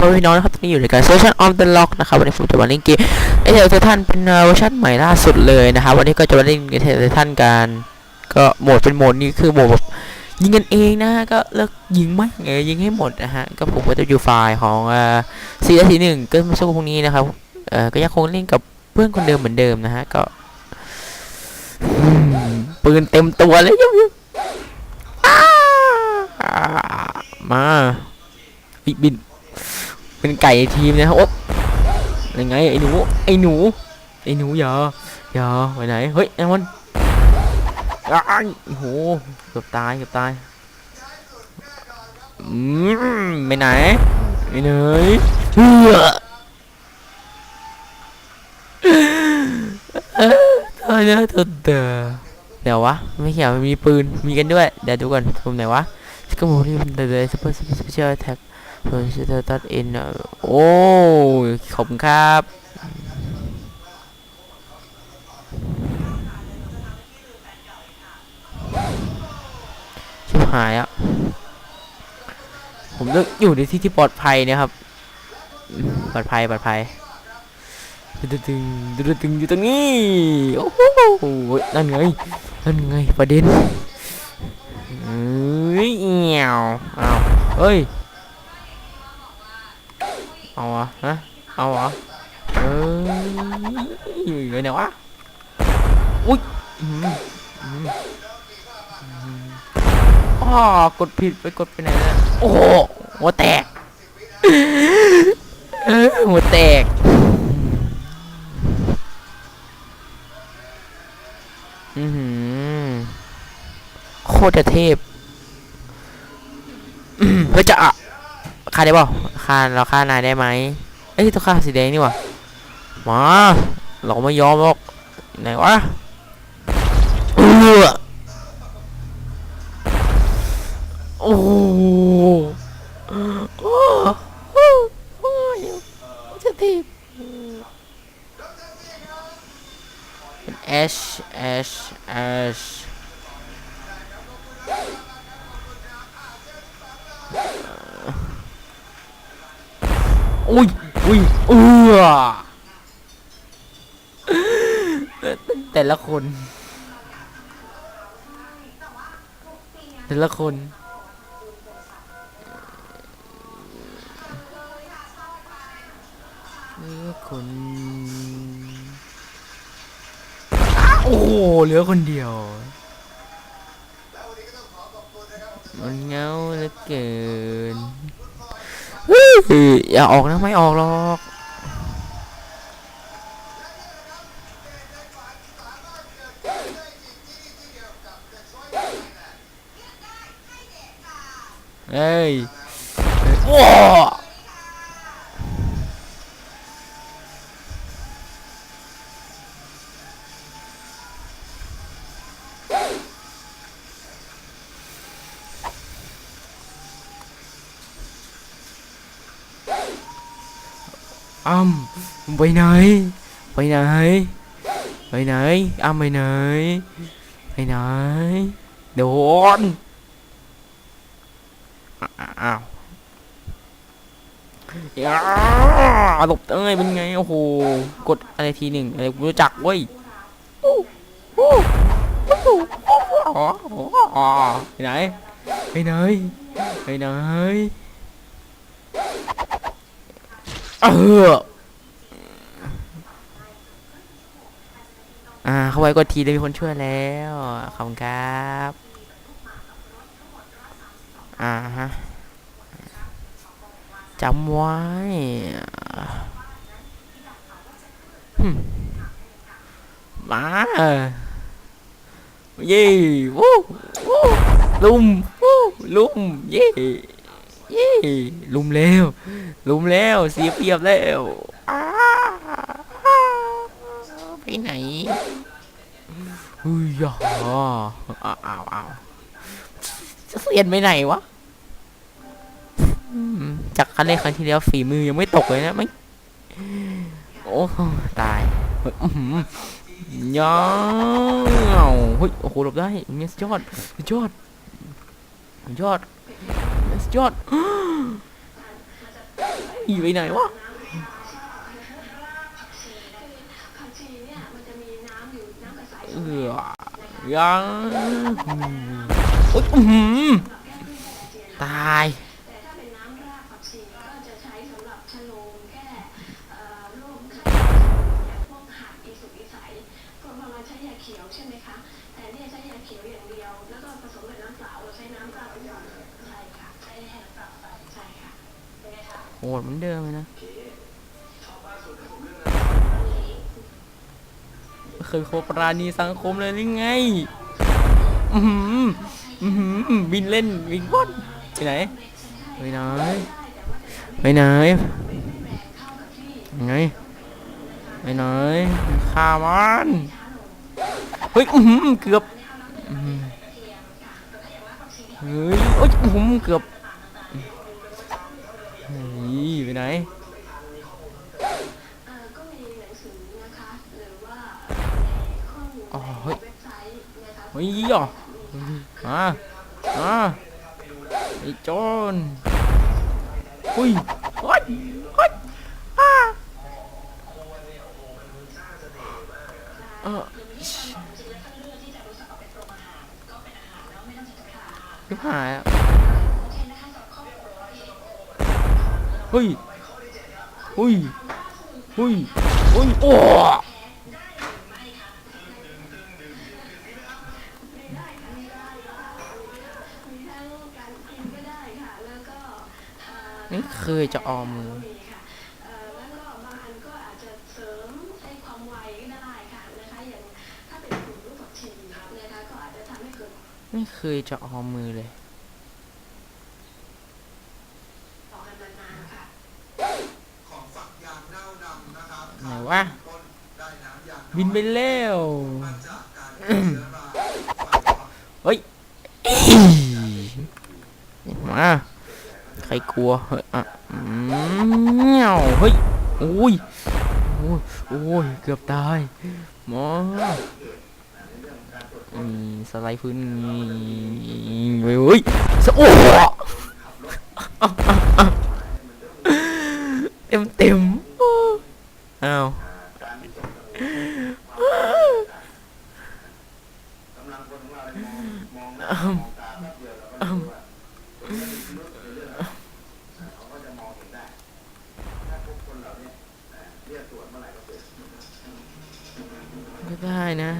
พ่อพี่น้องนะครับตอนนี้อยู่ในการ Session of the Lock นะครับวันนี้ผมจะมาเล่นเกมเอเทอร์ทันเป็นเวอร์ชันใหม่ล่าสุดเลยนะครับวันนี้ก็จะมาเล่นเอเทอร์ทันกันก็โหมดเป็นโหมดนี้คือโหมดแบบยิงกันเองนะฮะก็เลิกยิงไม่เอยิงให้หมดนะฮะก็ผมก็จะอยู่ไฟล์ของอ่อซีและซีหนึ่งก็มื่อสักครู่พวกนี้นะครับเอ่อก็ยังคงเล่นกับเพื่อนคนเดิมเหมือนเดิมนะฮะก็ปืนเต็มตัวเลยยุ่งมาบิบิน เป็นไก่ทีมนะครับโอ๊บยังไงไอ้หนู ไอ้หนู ไอ้หนูอย่าอย่าไปไหน เฮ้ยไอ้มันอ้ายโอ้โห เกือบตาย เกือบตาย อืมไปไหนไปไหนเฮ้อเออตายตัวเดอเดี๋ยววะ ไม่เขียวมีปืน มีกันด้วย เดี๋ยวดูก่อนตรงไหนวะกิลโมที่มันเดอซุปเปอร์ซุปเปอร์สเปเชียลแท็ก เพื่อนจะตัดอินอะโอ้ยขอบครับชิบหายอะ ผมเลือกอยู่ในที่ที่ปลอดภัยนะครับ ปลอดภัยปลอดภัยตึงตึงตึงตึงอยู่ตรงนี้ โอ้โหนั่นไงนั่นไงประเด็นเอ้ยเอี่ยวอ้าวเฮ้ย เอาเหรอฮะ เอาเหรอเอ้ยอยู่ไหนวะ อุ้ยอ๋อกดผิดไปกดไปไหนนี่ยโอ้โหหัวแตกหัวแตกอือหือโคตรเทพอืมเฮ้ยจะอะ ฆ่าได้เปล่าฆ่าเราฆ่านายได้ไหมเอ้ยต้องฆ่าสีแดงนี่หว่ามาเราไม่ยอมหรอกไหนวะเออโอ้โหโอ้โหโอ้ยจะทีบเป็น H H H อุ้ยอุ้ยเออแต่ละคน แต่ละคนเหลือคน โอ้โหเหลือคนเดียว มันเงาเหลือเกิน เฮ้ยอย่าออกนะไม่ออกหรอกเฮ้ยว้า อ้ำไปไหน ไปไหน ไปไหน อ้ำไปไหน ไปไหน โดน อ้าวอ้าหลบเอ้ยเป็นไง โอ้โห กดอะไรทีหนึ่งอะไรรู้จักเว้ยอู้อู้อู้อ๋ออ๋อไปไหน ไปไหน ไปไหน เอออ่า เข้าไว้กดทีได้มีคนช่วยแล้ว ขอบคุณครับ อ่าฮะจำไว้มาเย่วู้วู้ลุมวู้ลุมเย่ ย่ลุมแล้วลุมแล้วเสียเปรียบแล้วอ้าไปไหนเฮ้ยอะอ้าวอ้าวอ้าวจะเสียนไปไหนวะอืมจากครั้งแรกครั้งที่แล้วฝีมือยังไม่ตกเลยนะไม่โอ้ตายเฮ้ยอื้อหือยาวเฮ้ยโอ้โหหลบได้มีสุดยอดสุดยอดสุดยอด สุดยอดไปไหนวะผักชีเนี่ยมันจะมีน้ำอยู่น้ำกระใสเออยังโอ๊ยอื้อหือตาย โหดเหมือนเดิมเลยนะเคยโคปราณีสังคมเลยหรือไง อือหืออือหือบินเล่นบินว่อนไปไหนไปไหนไปไหนไงไปไหนฆ่ามันเฮ้ยอือหือเกือบเฮ้ยโอ๊ยอื้อหือเกือบ เฮ้ยไปไหนเอ่อก็มีหนังสือนะคะหรือว่าข้อมูลอ๋อเฮ้ยเว็บไซต์นะคะเฮ้ยเหรอมามาไอ้โจรหุ้ยเฮ้ยเฮ้ยอ้าเออชิบหายอะ เฮ้ยเฮ้ยเฮ้ยเฮ้ยโอ้มีทั้งการกินก็ได้ค่ะแล้วก็เอ่อไม่เคยจะออมมือมีค่ะเอ่อแล้วก็บางอันก็อาจจะเสริมให้ความไวก็ได้ค่ะนะคะอย่างถ้าเป็นกลุ่มลูกผักชีนะคะก็อาจจะทำให้เกิดไม่เคยจะออมมือเลย ต่อกันนานๆค่ะ ของฝักยางเน่าดำ นะครับไหนวะต้นได้น้ำยางบินไปแล้วมาจากการติดเชื้อราฝักฝักเฮ้ยมาใครกลัวเฮ้ยอะอืมเงี้ยวเฮ้ยโอ้ยโอ้ยโอ้ยเกือบตายหมออืมสไลด์พื้นนี่เฮ้ยเฮ้ยสะโอ้โหเต็มเต็มๆอ้าว ก็ได้นะ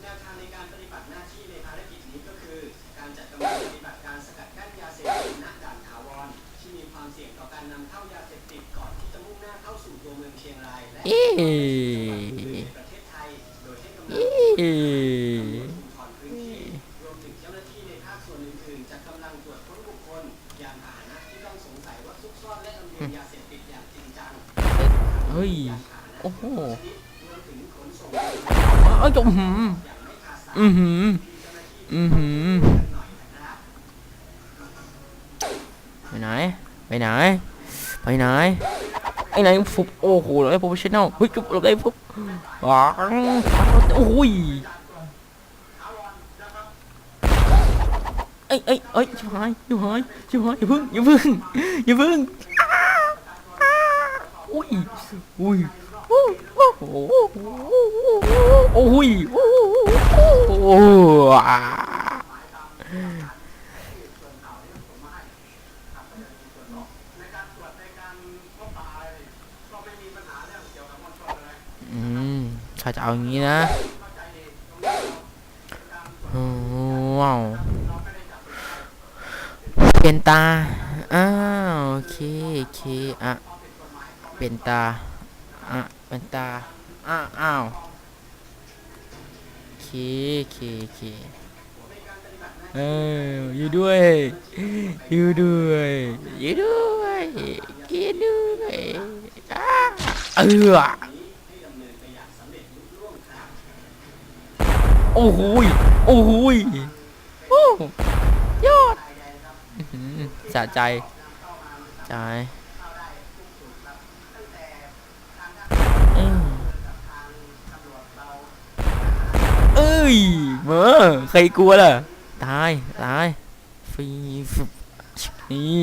แนวทางในการปฏิบัติหน้าที่ในภารกิจนี้ก็คือ การจัดกำลังปฏิบัติการสกัดกั้นยาเสพติดณด่านถาวรที่มีความเสี่ยงต่อการนำเข้ายาเสพติดก่อนที่จะมุ่งหน้าเข้าสู่ตัวเมืองเชียงรายและ เอ๊ ในประเทศไทย โดยให้กำลัง เอ๊ ชุมชนพื้นที่รวมถึงเจ้าหน้าที่ในภาคส่วนอื่นๆจัดกำลังตรวจค้นบุคคลยานพาหนะที่ต้องสงสัยว่าซุกซ่อนและลำเลียงยาเสพติดอย่างจริง อีอีเฮ้ย โอ้โหเอ้ยจมหืมอืมหืมอืมหืมไปไหน ไปไหน ไปไหน ไอ้ไหนฟุบโอ้โหไอ้โปรเฟชชั่นแนลเฮ้ยจุบหลบได้ฟุบหวังโอ้ยเอ้ยเอ้ยเอ้ยชิบหายชิบหายชิบหายอย่าพึ่งอย่าพึ่งอย่าพึ่งอุ้ยอุ้ยโอ้โอ้โหโอ้ยโอ้โหอ่าอื อืมถ้าจะเอาอย่างนี้นะว้าวเปลี่ยนตา อ้าวโอเคโอเคอะเปลี่ยนตา อะเป็นตา อ้าวอ้าวโอเคโอเคโอเคเอออยู่ด้วย อยู่ด้วย อยู่ด้วย กินด้วยอ้าเออโอ้โหยโอ้โหโอ้ยอดสะใจใจเอ้ยเมื่อใครกลัวล่ะ ตาย ตาย ฟีฟนี่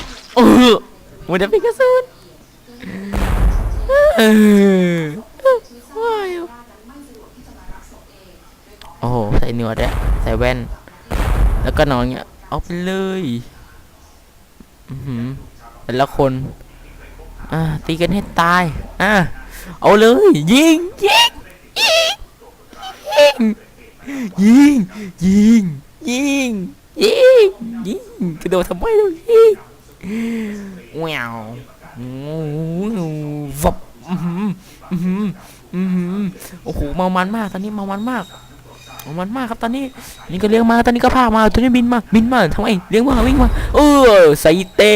มันจะเป็นกระสุนเออที่ทราบว่าญาตินั้นไม่สะดวกที่จะมารับศพเองโดยขอโอ้โห ใส่หนวดด้วยใส่แว่น แล้วก็นอนเงี้ย เอาไปเลยอือแต่ละคนอ่าตีกันให้ตายอ่าเอาเลย ยิง ยิง ยิง ยิง ยิง ยิง ยิง ยิง กระโดดทำไมเรายิง แวววับอื้อหืออื้อหืออื้อหือโอ้โหเมามันมาก ตอนนี้เมามันมากเมามันมากครับตอนนี้ นี่ก็เลี้ยงมา ตอนนี้ก็พามาตัวนี้บินมา บินมาทำไมเลี้ยงมาวิ่งมา เออใส่เตะ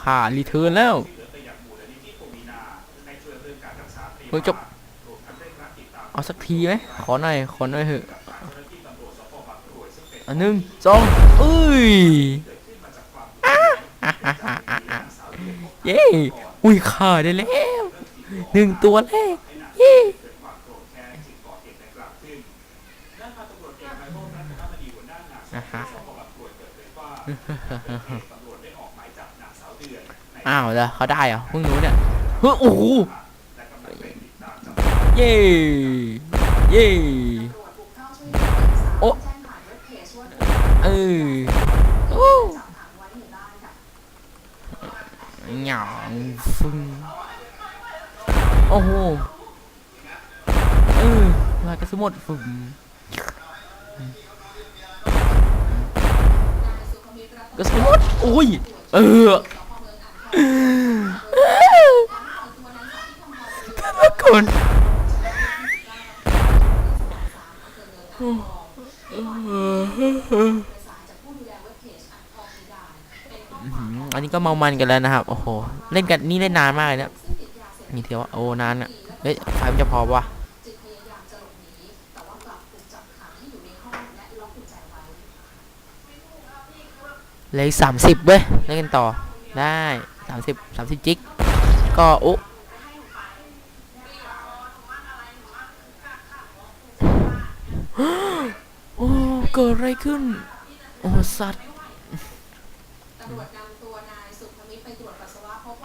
ข่ารีเทิร์นแล้ว เฮ้ยจบเอาสักทีไหมขอหน่อยขอหน่อยเถอะอันหนึ่งสองเอ้ยเย้อุ้ยขาได้แล้วหนึ่งตัวแรกเย้อ่าฮะอ้าวเหรอเขาได้เหรอเพิ่งรู้เนี่ยเฮ้ยโอ้โห เย่เย่โอ้เออหยองฟึ่งโอ้โหเออมากระสุนหมดฟึ่งกระสุนหมดโอ้ยเออ นี้ก็เมามันกันแล้วนะครับ โอ้โห เล่นกันนี่เล่นนานมากเลยนะซึ่งติดยาเสพติดมีเทียวว่าโอ้นานอะเฮ้ยไฟมันจะพอปะวะจึงพยายามจะหลบวะเลยสามสิบเว้ยเล่นกันต่อได้สามสิบสามสิบจิก ก็โอ้โอ้ เกิดอะไรขึ้น โอ้ สัตว์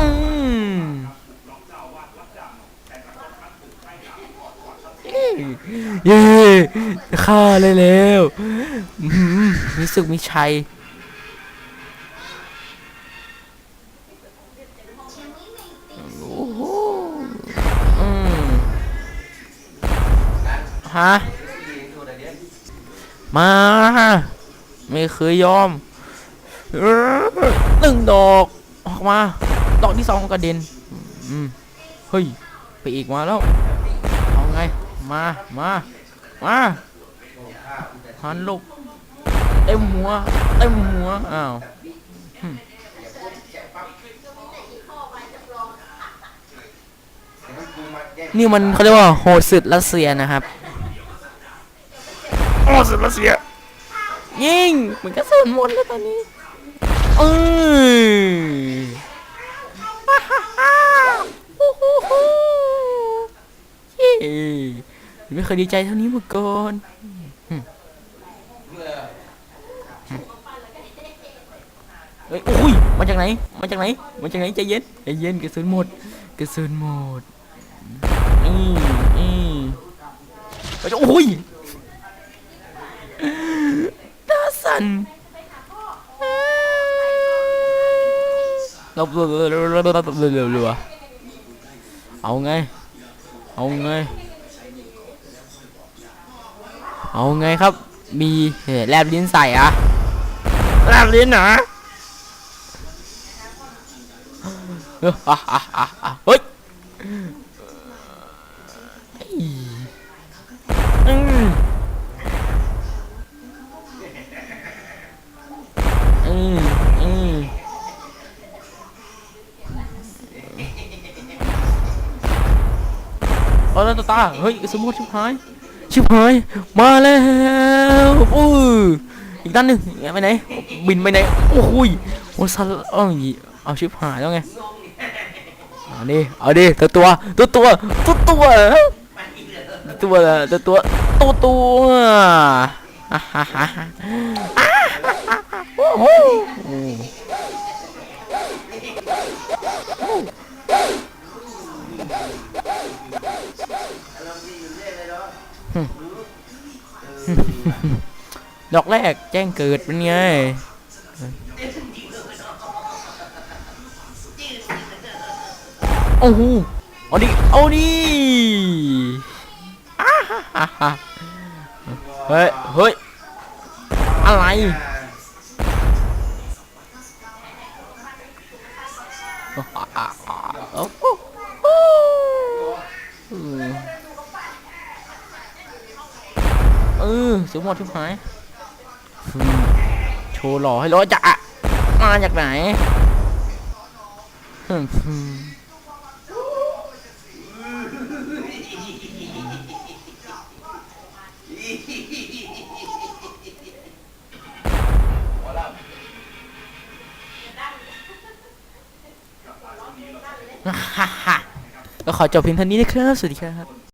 อืมเย้ฆ่าเลยแล้วอื้อหือมีศึกมีชัยโอ้โหอืมฮะ มา ไม่เคยยอมหนึ่งดอก ออกมา ดอกที่สองกระเด็นอืมเฮ้ยไปอีกมาแล้วเอาไงมามามาหันลูกเต็มหัวเต็มหัวอ้าวหึนี่มันเขาเรียกว่าโหดสุดรัสเซียนะครับโหดสุดรัสเซียยิงเหมือนกระสุนหมดแล้วตอนนี้เออ ไม่เคยดีใจเท่านี้มาก่อนเฮ้ยโอ้ย มาจากไหน มาจากไหน มาจากไหนใจเย็นใจเย็นกระสุนหมดกระสุนหมด อืมอืมโอ้ยตาสั่น เราเอเอาไง เอาไง เอาไงครับ มีแลบลิ้นใส่อะแลบลิ้นเหรอเฮ้ยอะอะอะอะเฮ้ยอืมอืม อาแล้วตาเฮ้ยสมมติชิบหายชิบหายมาแล้วอู้อีกด้านหนึ่งไปไหนบินไปไหนโอ้โหยโอ้สันเอ้ยเอาชิบหายแล้วไงเอาดิเอาดิตัวตัวตัวตัวตัวตัวตัวตัวตัวตัวตัวอ่าฮ่าฮ่าฮ่า ดอกแรกแจ้งเกิดเป็นไง โอ้โหเอาดิเอาดิอ่าฮ่าฮ่าฮ่าเฮ้ย เฮ้ย อะไรโอ้โหเโชว์หล่อให้ร้อยจะมาจากไหนฮ่าฮ่าก็ขอจบเพียงเท่านี้นะครับ สวัสดีครับ